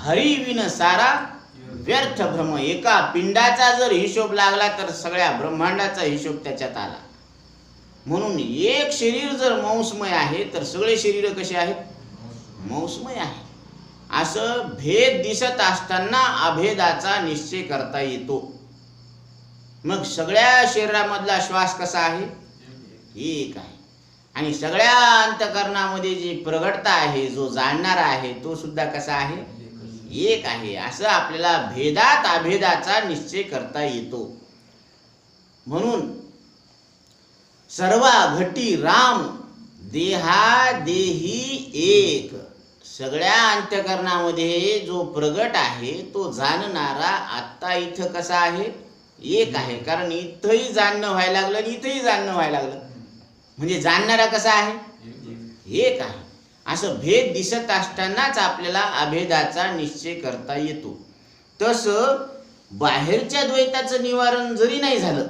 हरिविन सारा व्यर्थ भ्रम. एका पिंडाचा जर हिशोब लागला तर सगळ्या ब्रह्मांडाचा हिशोब त्याच्यात आला. म्हणून एक शरीर जर मौसमय आहे तर सगळे शरीर कसे आहेत? मौसमय आहे. असं भेद दिसत असताना अभेदाचा निश्चय करता येतो. मग सगळ्या शरीरामधला श्वास कसा आहे? एक आहे. आणि सगळ्या अंतकरणामध्ये जी प्रगटता आहे जो जाणणारा आहे तो सुद्धा कसा आहे? एक आहे. असं आपल्याला भेदात अभेदाचा निश्चय करता येतो. म्हणून सर्वा घटी राम देहा देही एक. सगळ्या अंत्यकरणामध्ये जो प्रगट आहे तो जाणणारा आत्ता इथं कसा आहे? एक आहे. कारण इथंही जाणणं व्हायला लागलं आणि इथंही जाणणं व्हायला लागलं. म्हणजे जाणणारा कसा आहे? एक आहे. असं भेद दिसत असतानाच आपल्याला अभेदाचा निश्चय करता येतो. तसं बाहेरच्या द्वैताचं निवारण जरी नाही झालं